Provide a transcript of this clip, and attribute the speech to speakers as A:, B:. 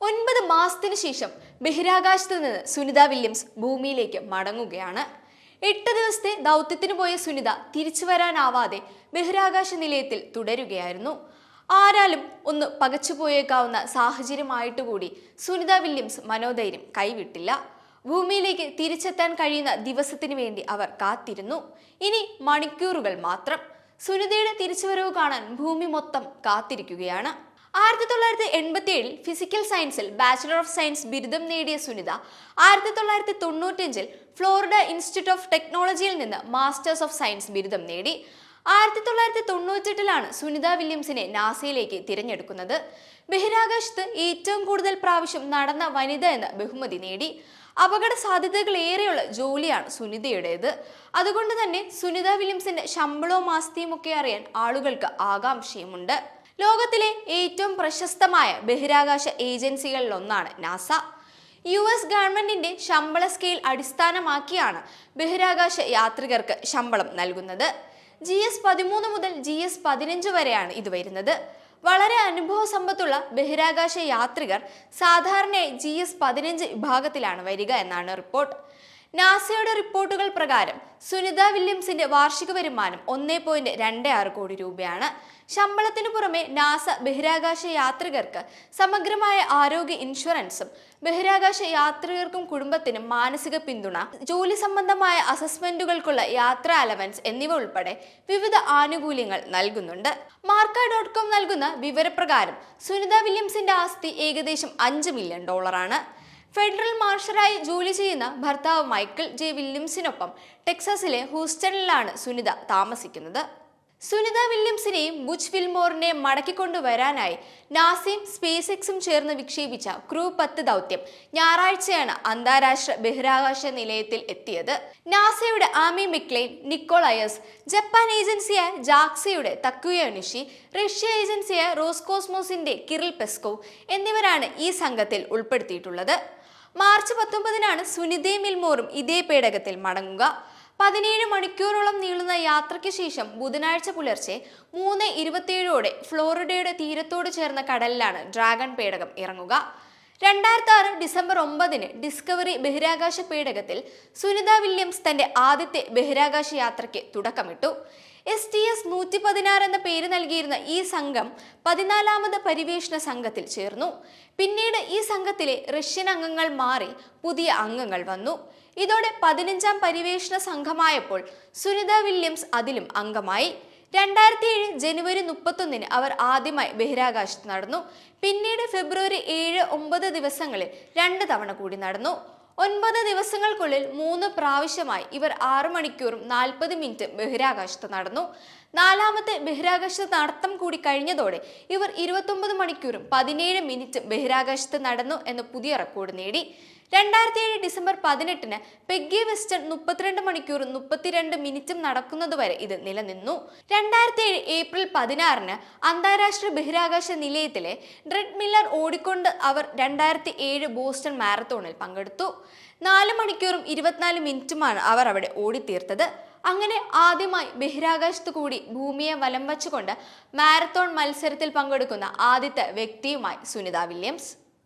A: ഒൻപത് മാസത്തിന് ശേഷം ബഹിരാകാശത്ത് നിന്ന് സുനിത വില്യംസ് ഭൂമിയിലേക്ക് മടങ്ങുകയാണ്. എട്ട് ദിവസത്തെ ദൗത്യത്തിന് പോയ സുനിത തിരിച്ചു വരാനാവാതെ ബഹിരാകാശ നിലയത്തിൽ തുടരുകയായിരുന്നു. ആരാലും ഒന്ന് പകച്ചുപോയേക്കാവുന്ന സാഹചര്യമായിട്ട് കൂടി സുനിത വില്യംസ് മനോധൈര്യം കൈവിട്ടില്ല. ഭൂമിയിലേക്ക് തിരിച്ചെത്താൻ കഴിയുന്ന ദിവസത്തിന് വേണ്ടി അവർ കാത്തിരുന്നു. ഇനി മണിക്കൂറുകൾ മാത്രം. സുനിതയുടെ തിരിച്ചുവരവ് കാണാൻ ഭൂമി മൊത്തം കാത്തിരിക്കുകയാണ്. ആയിരത്തി തൊള്ളായിരത്തി എൺപത്തി ഏഴിൽ ഫിസിക്കൽ സയൻസിൽ ബാച്ചിലർ ഓഫ് സയൻസ് ബിരുദം നേടിയ സുനിത ആയിരത്തി തൊള്ളായിരത്തി തൊണ്ണൂറ്റഞ്ചിൽ ഫ്ലോറിഡ ഇൻസ്റ്റിറ്റ്യൂട്ട് ഓഫ് ടെക്നോളജിയിൽ നിന്ന് മാസ്റ്റേഴ്സ് ഓഫ് സയൻസ് ബിരുദം നേടി. ആയിരത്തി തൊള്ളായിരത്തി തൊണ്ണൂറ്റെട്ടിലാണ് സുനിത വില്യംസിനെ നാസയിലേക്ക് തിരഞ്ഞെടുക്കുന്നത്. ബഹിരാകാശത്ത് ഏറ്റവും കൂടുതൽ പ്രാവശ്യം നടന്ന വനിത എന്ന ബഹുമതി നേടി. അപകട സാധ്യതകൾ ഏറെയുള്ള ജോലിയാണ് സുനിതയുടേത്. അതുകൊണ്ട് തന്നെ സുനിത വില്യംസിന്റെ ശമ്പളവും ആസ്തിയും ഒക്കെ അറിയാൻ ആളുകൾക്ക് ആകാംക്ഷയുമുണ്ട്. ലോകത്തിലെ ഏറ്റവും പ്രശസ്തമായ ബഹിരാകാശ ഏജൻസികളിൽ ഒന്നാണ് നാസ. യു എസ് ഗവൺമെന്റിന്റെ ശമ്പള സ്കെയിൽ അടിസ്ഥാനമാക്കിയാണ് ബഹിരാകാശ യാത്രികർക്ക് ശമ്പളം നൽകുന്നത്. ജി എസ് പതിമൂന്ന് മുതൽ ജി എസ് പതിനഞ്ച് വരെയാണ് ഇത് വരുന്നത്. വളരെ അനുഭവ സമ്പത്തുള്ള ബഹിരാകാശ യാത്രികർ സാധാരണയായി ജി എസ് പതിനഞ്ച് വിഭാഗത്തിലാണ് വരിക എന്നാണ് റിപ്പോർട്ട്. നാസയുടെ റിപ്പോർട്ടുകൾ പ്രകാരം സുനിത വില്യംസിന്റെ വാർഷിക വരുമാനം ഒന്നേ പോയിന്റ് രണ്ട് ആറ് കോടി രൂപയാണ്. ശമ്പളത്തിനു പുറമെ നാസ ബഹിരാകാശ യാത്രികർക്ക് സമഗ്രമായ ആരോഗ്യ ഇൻഷുറൻസും ബഹിരാകാശ യാത്രികർക്കും കുടുംബത്തിനും മാനസിക പിന്തുണ ജോലി സംബന്ധമായ അസസ്മെന്റുകൾക്കുള്ള യാത്രാ അലവൻസ് എന്നിവ ഉൾപ്പെടെ വിവിധ ആനുകൂല്യങ്ങൾ നൽകുന്നുണ്ട്. മാർക്ക ഡോട്ട് കോം നൽകുന്ന വിവരപ്രകാരം സുനിത വില്യംസിന്റെ ആസ്തി ഏകദേശം അഞ്ച് മില്യൺ ഡോളറാണ്. ഫെഡറൽ മാർഷലായി ജോലി ചെയ്യുന്ന ഭർത്താവ് മൈക്കിൾ ജെ വില്യംസിനൊപ്പം ടെക്സാസിലെ ഹൂസ്റ്റണിലാണ് സുനിത താമസിക്കുന്നത്. സുനിത വില്യംസിനെയും ബുച്ച് ഫിൽമോറിനെ മടക്കിക്കൊണ്ടുവരാനായി നാസയും സ്പേസ് എക്സും ചേർന്ന് വിക്ഷേപിച്ച ക്രൂ പത്ത് ദൗത്യം ഞായറാഴ്ചയാണ് അന്താരാഷ്ട്ര ബഹിരാകാശ നിലയത്തിൽ എത്തിയത്. നാസയുടെ ആമി മിക്ലെയിൻ നിക്കോളയസ് ജപ്പാൻ ഏജൻസിയായ ജാക്സയുടെ തക്കുയ നിഷി റഷ്യ ഏജൻസിയായ റോസ്കോസ്മോസിന്റെ കിറിൽ പെസ്കോ എന്നിവരാണ് ഈ സംഘത്തിൽ ഉൾപ്പെടുത്തിയിട്ടുള്ളത്. മാർച്ച് പത്തൊമ്പതിനാണ് സുനിതയും മിൽമോറും ഇതേ പേടകത്തിൽ മടങ്ങുക. പതിനേഴ് മണിക്കൂറോളം നീളുന്ന യാത്രയ്ക്ക് ശേഷം ബുധനാഴ്ച പുലർച്ചെ മൂന്ന് ഇരുപത്തിയേഴോടെ ഫ്ലോറിഡയുടെ തീരത്തോട് ചേർന്ന കടലിലാണ് ഡ്രാഗൺ പേടകം ഇറങ്ങുക. രണ്ടായിരത്തി ആറ് ഡിസംബർ ഒമ്പതിന് ഡിസ്കവറി ബഹിരാകാശ പേടകത്തിൽ സുനിത വില്യംസ് തന്റെ ആദ്യത്തെ ബഹിരാകാശ യാത്രയ്ക്ക് തുടക്കമിട്ടു. എസ് ടി എസ് നൂറ്റി പതിനാറ് എന്ന പേര് നൽകിയിരുന്ന ഈ സംഘം പതിനാലാമത് പരിവേഷണ സംഘത്തിൽ ചേർന്നു. പിന്നീട് ഈ സംഘത്തിലെ റഷ്യൻ അംഗങ്ങൾ മാറി പുതിയ അംഗങ്ങൾ വന്നു. ഇതോടെ പതിനഞ്ചാം പരിവേഷണ സംഘമായപ്പോൾ സുനിത വില്യംസ് അതിലും അംഗമായി. രണ്ടായിരത്തി ഏഴ് ജനുവരി മുപ്പത്തൊന്നിന് അവർ ആദ്യമായി ബഹിരാകാശത്ത് നടന്നു. പിന്നീട് ഫെബ്രുവരി ഏഴ് ഒമ്പത് ദിവസങ്ങളിൽ രണ്ട് തവണ കൂടി നടന്നു. ഒൻപത് ദിവസങ്ങൾക്കുള്ളിൽ മൂന്ന് പ്രാവശ്യമായി ഇവർ ആറ് മണിക്കൂറും നാൽപ്പത് മിനിറ്റ് ബഹിരാകാശത്ത് നടന്നു. നാലാമത്തെ ബഹിരാകാശ നടത്തം കൂടി കഴിഞ്ഞതോടെ ഇവർ ഇരുപത്തൊമ്പത് മണിക്കൂറും പതിനേഴ് മിനിറ്റ് ബഹിരാകാശത്ത് നടന്നു എന്ന പുതിയ റെക്കോർഡ് നേടി. രണ്ടായിരത്തി ഏഴ് ഡിസംബർ പതിനെട്ടിന് പെഗ്ഗി വെസ്റ്റൺ മുപ്പത്തിരണ്ട് മണിക്കൂറും മുപ്പത്തിരണ്ട് മിനിറ്റും നടക്കുന്നതുവരെ ഇത് നിലനിന്നു. രണ്ടായിരത്തി ഏഴ് ഏപ്രിൽ പതിനാറിന് അന്താരാഷ്ട്ര ബഹിരാകാശ നിലയത്തിലെ ഡ്രെഡ് മില്ലർ ഓടിക്കൊണ്ട് അവർ രണ്ടായിരത്തി ഏഴ് ബോസ്റ്റൺ മാരത്തോണിൽ പങ്കെടുത്തു. നാല് മണിക്കൂറും ഇരുപത്തിനാല് മിനിറ്റുമാണ് അവർ അവിടെ ഓടിത്തീർത്തത്. അങ്ങനെ ആദ്യമായി ബഹിരാകാശത്ത് കൂടി ഭൂമിയെ വലം വച്ചുകൊണ്ട് മാരത്തോൺ മത്സരത്തിൽ പങ്കെടുക്കുന്ന ആദ്യത്തെ വ്യക്തിയുമായി സുനിത വില്യംസ്.